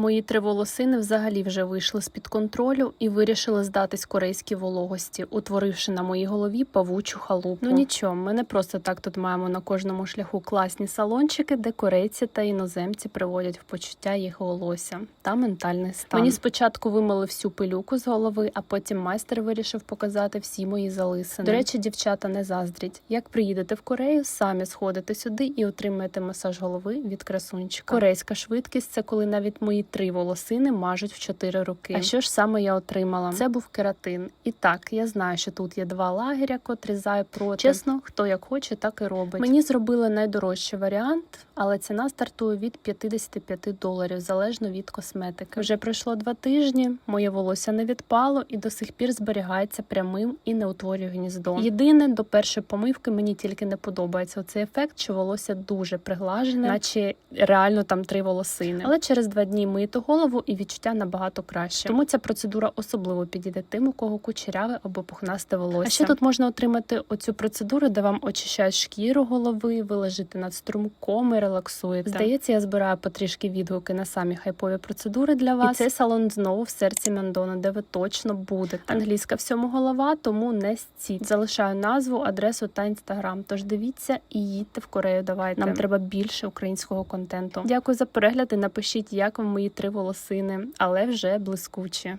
Мої три волосини взагалі вже вийшли з-під контролю і вирішили здатись корейській вологості, утворивши на моїй голові павучу халупу. Ну нічого, ми не просто так тут маємо на кожному шляху класні салончики, де корейці та іноземці приводять в почуття їх волосся та ментальний стан. Мені спочатку вимили всю пилюку з голови, а потім майстер вирішив показати всі мої залисини. До речі, дівчата не заздріть. Як приїдете в Корею, самі сходите сюди і отримаєте масаж голови від красунчика. Корейська швидкість це коли навіть мої три волосини мажуть в 4 роки. А що ж саме я отримала? Це був кератин. І так, я знаю, що тут є два лагеря, котрі за і проти. Чесно, хто як хоче, так і робить. Мені зробили найдорожчий варіант, але ціна стартує від 55 доларів, залежно від косметики. Вже пройшло два тижні, моє волосся не відпало і до сих пір зберігається прямим і не утворює гніздо. Єдине, до першої помивки мені тільки не подобається оцей ефект, що волосся дуже приглажене, наче реально там три волосини. Але через два дні миєте голову і відчуття набагато краще. Тому ця процедура особливо підійде тим, у кого кучеряве або пухнасте волосся. А ще тут можна отримати оцю процедуру, де вам очищають шкіру голови, ви лежите над струмком і релаксуєте. Здається, я збираю потрішки відгуки на самі хайпові процедури для вас. І цей салон знову в серці Мандона, де ви точно будете. Англійська всьому голова, тому не стіть. Залишаю назву, адресу та інстаграм. Тож дивіться і їдьте в Корею. Давайте нам треба більше українського контенту. Дякую за перегляд і напишіть, як вам мої три волосини, але вже блискучі.